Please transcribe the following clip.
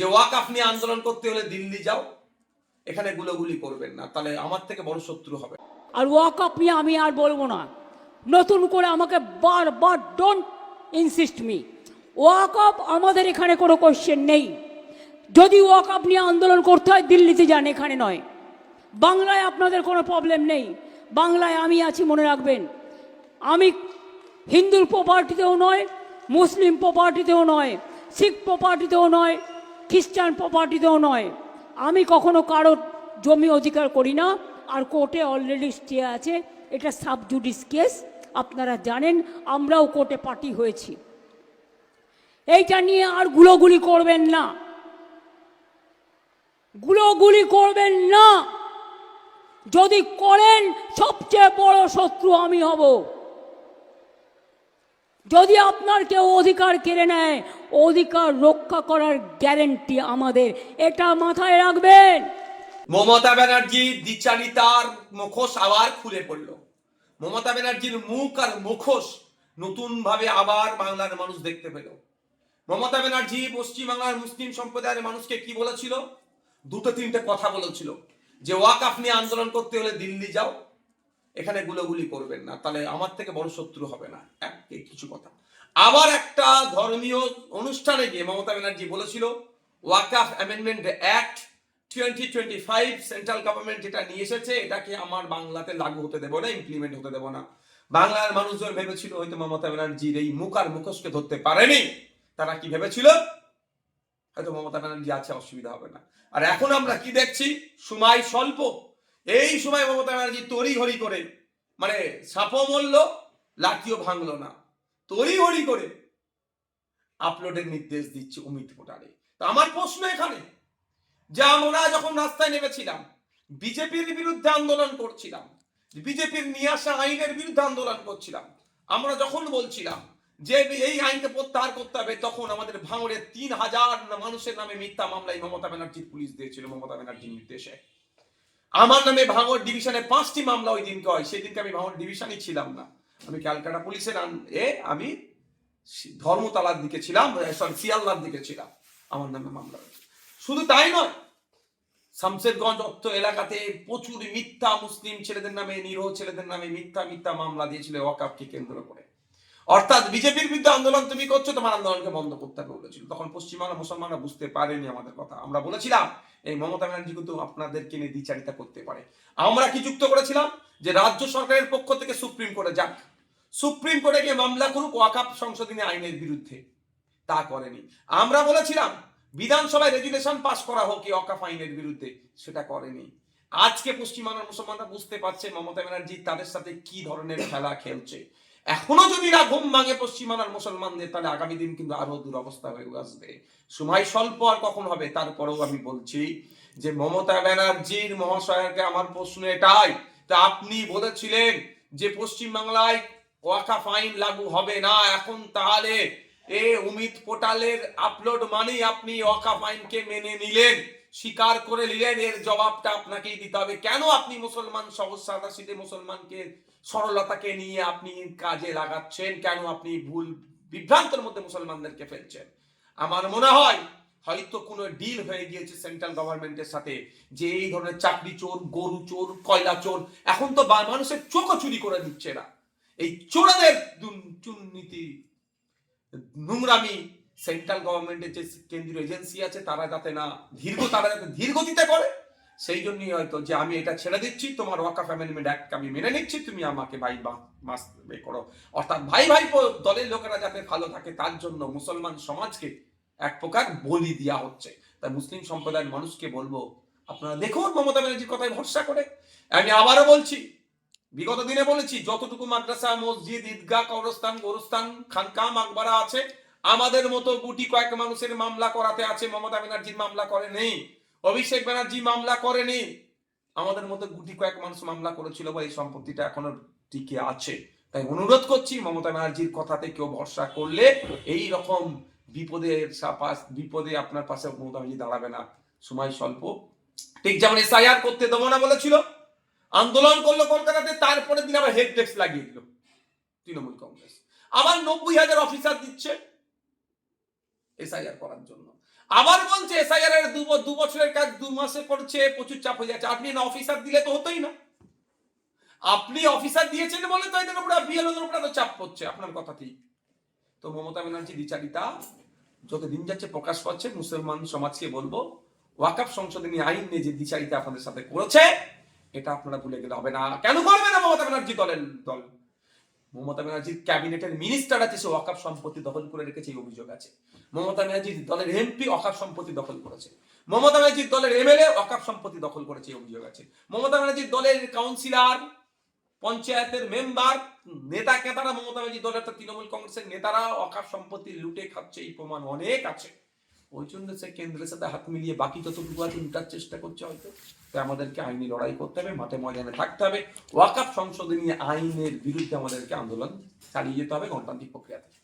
যে ওয়াকাফ নিয়ে আন্দোলন করতে হলে দিল্লি যাও, এখানে গুলোগুলি করবেন না, তাহলে আমার থেকে বড় শত্রু হবে। আর ওয়াকআপ নিয়ে আমি আর বলব না। নতুন করে আমাকে বারবার ডোন্ট ইনসিস্ট মি ওয়াকআপ আমাদের এখানে কোনো কোশ্চেন নেই। যদি ওয়াকআপ নিয়ে আন্দোলন করতে হয়, দিল্লিতে যান, এখানে নয়। বাংলায় আপনাদের কোনো প্রবলেম নেই। বাংলায় আমি আছি, মনে রাখবেন। আমি হিন্দুর প্রপার্টিতেও নয়, মুসলিম প্রপার্টিতেও নয়, শিখ প্রপার্টিতেও নয় খ্রিস্টান প্রপার্টিতেও নয়। আমি কখনো কারোর জমি অধিকার করি না, আর কোর্টে অলরেডি স্টে আছে। এটা সাবজুডিস কেস আপনারা জানেন, আমরাও কোর্টে পার্টি হয়েছি। এইটা নিয়ে আর গুলোগুলি করবেন না। গুলোগুলি করবেন না। যদি করেন, সবচেয়ে বড় শত্রু আমি হব। যদি আপনার কেউ অধিকার কেড়ে নেয় অধিকার রক্ষা করার গ্যারেন্টি আমাদের। এটা মাথায় রাখবেন। মমতা ব্যানার্জি দ্বিচারিতার মুখোশ আবার খুলে পড়ল। মমতা ব্যানার্জির মুখ আর মুখোশ নতুন ভাবে আবার বাংলার মানুষ দেখতে পেল। মমতা ব্যানার্জি পশ্চিমবাংলার মুসলিম সম্প্রদায়ের মানুষকে কি বলেছিল? দুটো তিনটে কথা বলেছিল। যে ওয়াকাফ নিয়ে আন্দোলন করতে হলে দিল্লি যাও, এখানে গুলোগুলি করবেন না, তাহলে আমার থেকে বড় শত্রু হবে না। এক কিছু কথা। আবার একটা ধর্মীয় অনুষ্ঠানে গিয়ে মমতা ব্যানার্জি বলেছিল, Waqf amendment act twenty twenty five central government যেটা নিয়ে এসেছে, এটাকে আমার বাংলাতে লাগু হতে দেবো না ইমপ্লিমেন্ট হতে দেবো না। বাংলার মানুষজন ভেবেছিল হয়তো মমতা ব্যানার্জির এই মুখ আর মুখোশকে ধরতে পারেনি। তারা কি ভেবেছিল? হয়তো মমতা ব্যানার্জি আছে, অসুবিধা হবে না। আর এখন আমরা কি দেখছি? সময় স্বল্প। এই সময় মমতা ব্যানার্জি তড়ি ঘড়ি করে মানে সাপও মরল, লাঠিও ভাঙলো না। তড়ি ঘড়ি করে আপলোডের নির্দেশ দিচ্ছে অমিত পোটারে তো আমার প্রশ্ন এখানে, যে আমরা যখন রাস্তায় নেমেছিলাম, বিজেপির বিরুদ্ধে আন্দোলন করছিলাম, বিজেপির নিয়ে আসা আইনের বিরুদ্ধে আন্দোলন করছিলাম, আমরা যখন বলছিলাম যে এই আইনকে প্রত্যাহার করতে হবে, তখন আমাদের ভাঙড়ে তিন হাজার মানুষের নামে মিথ্যা মামলায় মমতা ব্যানার্জির পুলিশ দিয়েছিল, মমতা ব্যানার্জির নির্দেশে। আমার নামে ভাঙড় ডিভিশনে পাঁচটি মামলা ওই দিনকে হয়, সেদিনকে আমি ভাঙড় ডিভিশনই ছিলাম না। আমি ক্যালকাটা পুলিশের এ আমি ধর্মতলার দিকে ছিলাম সরি শিয়ালদার দিকে ছিলাম। আমার নামে মামলা হয়েছে। শুধু তাই নয়, শামশেরগঞ্জ অত্ত এলাকাতে প্রচুর মিথ্যা মুসলিম ছেলেদের নামে, নিরহ ছেলেদের নামে মিথ্যা মিথ্যা মামলা দিয়েছিল ওয়াকাপকে কেন্দ্র করে। অর্থাৎ বিজেপির বিরুদ্ধে আন্দোলন তুমি করছ, তোমার আন্দোলনকে বন্ধ করতে হবে বলেছিল। তখন পশ্চিমবাংলা মুসলমানরা বুঝতে পারেনি আমাদের কথা। আমরা বলেছিলাম এই মমতা ব্যানার্জি কিন্তু আপনাদেরকে নিয়ে দ্বিচারিতা করতে পারে। আমরা কি যুক্ত করেছিলাম? যে রাজ্য সরকারের পক্ষ থেকে সুপ্রিম কোর্টে যাক। সুপ্রিম কোর্টে গিয়ে মামলা করুক ওয়াকাপ সংশোধনী আইনের বিরুদ্ধে। তা করেনি। আমরা বলেছিলাম, বিধানসভায় রেজুলেশন পাশ করা হোক এই অকাফ আইনের বিরুদ্ধে। সেটা করেনি। আজকে পশ্চিমবাংলার মুসলমানরা বুঝতে পারছে মমতা ব্যানার্জি তাদের সাথে কি ধরনের খেলা খেলছে। এখনও যদি না ঘুম ভাঙে পশ্চিমবাংলার মুসলমানদের, তাহলে আগামী দিন কিন্তু আরও দুরবস্থা হয়ে আসবে। সময় স্বল্প আর কখন হবে, তারপরেও আমি বলছি যে মমতা ব্যানার্জির মহাশয়কে আমার প্রশ্ন এটাই। তা আপনি বলেছিলেন যে পশ্চিমবাংলায় ওয়াকাফ আইন লাগু হবে না, এখন তাহলে এ অমিত পোর্টালের আপলোড মানেই আপনি ওয়াকাফ আইনকে মেনে নিলেন। স্বীকার করে নিলেন, এর জবাবটা আপনাকেই দিতে হবে। কেন আপনি মুসলমান সহজ সাদা মুসলমানকে, সরলতাকে নিয়ে আপনি কাজে লাগাচ্ছেন? কেন আপনি ভুল বিভ্রান্তের মধ্যে মুসলমানদেরকে ফেলছেন? আমার মনে হয়, হয়তো কোনো ডিল হয়ে গিয়েছে সেন্ট্রাল গভর্নমেন্টের সাথে, যে এই ধরনের চাকরি চোর, গরু চোর, কয়লা চোর, এখন তো মানুষের চোখও চুরি করে দিচ্ছে এরা এই চোরাদের দুর্নীতি নোংরামি সেন্ট্রাল গভর্নমেন্টের যে কেন্দ্রীয় এজেন্সি আছে, তারা যাতে না দীর্ঘ, তারা যাতে ধীর গতিতে করে সেই জন্যই হয়তো যে আমি এটা ছেড়ে দিচ্ছি, তোমার ওয়াকাফ অ্যামেন্ডমেন্ট অ্যাক্ট আমি মেনে নিচ্ছি, তুমি আমাকে ভাই মাস করো। অর্থাৎ ভাই ভাই দলের লোকেরা যাতে ভালো থাকে, তার জন্য মুসলমান সমাজকে এক প্রকার বলি দেওয়া হচ্ছে। তাই মুসলিম সম্প্রদায়ের মানুষকে বলব, আপনারা দেখুন মমতা ব্যানার্জির কথায় ভরসা করে। আমি আবারও বলছি, বিগত দিনে বলেছি, যতটুকু মাদ্রাসা, মসজিদ, ঈদগাহ, কবরস্থান, গোরস্থান, খানকা, মাকবারা আছে আমাদের মতো গুটি কয়েক মানুষের মামলা করাতে আছে, মমতা ব্যানার্জির মামলা করে নেই, অভিষেক ব্যানার্জি মামলা করেনি আমাদের মতো গুটি কয়েক মানুষ মামলা করেছিল বা এই সম্পত্তিটা এখনও টিকে আছে। তাই অনুরোধ করছি, মমতা ব্যানার্জির কথাতে কেউ ভরসা করলে এই রকম বিপদের বিপদে আপনার পাশে মমতা ব্যানার্জি দাঁড়াবে না। সময় স্বল্প। ঠিক যেমন এসআইআর করতে দেবো না বলেছিল, আন্দোলন করল কলকাতাতে তারপরে দিন আবার হেড ডেস্ক লাগিয়ে দিল তৃণমূল কংগ্রেস। আবার নব্বই হাজার অফিসার দিচ্ছে এসআইআর করার জন্য। আবার বলছে এসআইআর এর দু বছরের কাজ দু মাসে করছে, প্রচুর চাপ হয়ে যাচ্ছে। আপনি না অফিসার দিলে তো হতোই না। আপনি অফিসার দিয়েছেন বলে তো এদের উপরে বিএলওদের উপরে তো চাপ পড়ছে, আপনার কথা ঠিক। তো মমতা ব্যানার্জি দ্বিচারিতা যত দিন যাচ্ছে প্রকাশ পাচ্ছে, মুসলমান সমাজকে বলব ওয়াকাফ সংশোধনী আইন নিয়ে যে দ্বিচারিতা আপনাদের সাথে করেছে, এটা আপনারা ভুলে গেলে হবে না। কেন করবে না মমতা ব্যানার্জি দলের দল? মমতা ব্যানার্জির ক্যাবিনেটের মিনিস্টার আছে, সে ওয়াকাফ সম্পত্তি দখল করে রেখেছে, এই অভিযোগ আছে। মমতা ব্যানার্জির দলের এমপি ওয়াকাফ সম্পত্তি দখল করেছে। মমতা ব্যানার্জির দলের এমএলএ অকাপ সম্পত্তি দখল করেছে, এই অভিযোগ আছে। মমতা ব্যানার্জির দলের কাউন্সিলর পঞ্চায়েতের মেম্বার নেতা কেতারা মমতা ব্যানার্জি দলের তৃণমূল কংগ্রেসের নেতারা অকাপ সম্পত্তি লুটে খাচ্ছে, এই প্রমাণ অনেক আছে। ওই জন্য সে কেন্দ্রের সাথে হাত মিলিয়ে বাকি যতটুকু আছে, লুটার চেষ্টা করছে হয়তো। তাই আমাদেরকে আইনি লড়াই করতে হবে, মাঠে ময়দানে থাকতে হবে। ওয়াকাপ সংশোধনী আইনের বিরুদ্ধে আমাদেরকে আন্দোলন চালিয়ে যেতে হবে গণতান্ত্রিক প্রক্রিয়াতে।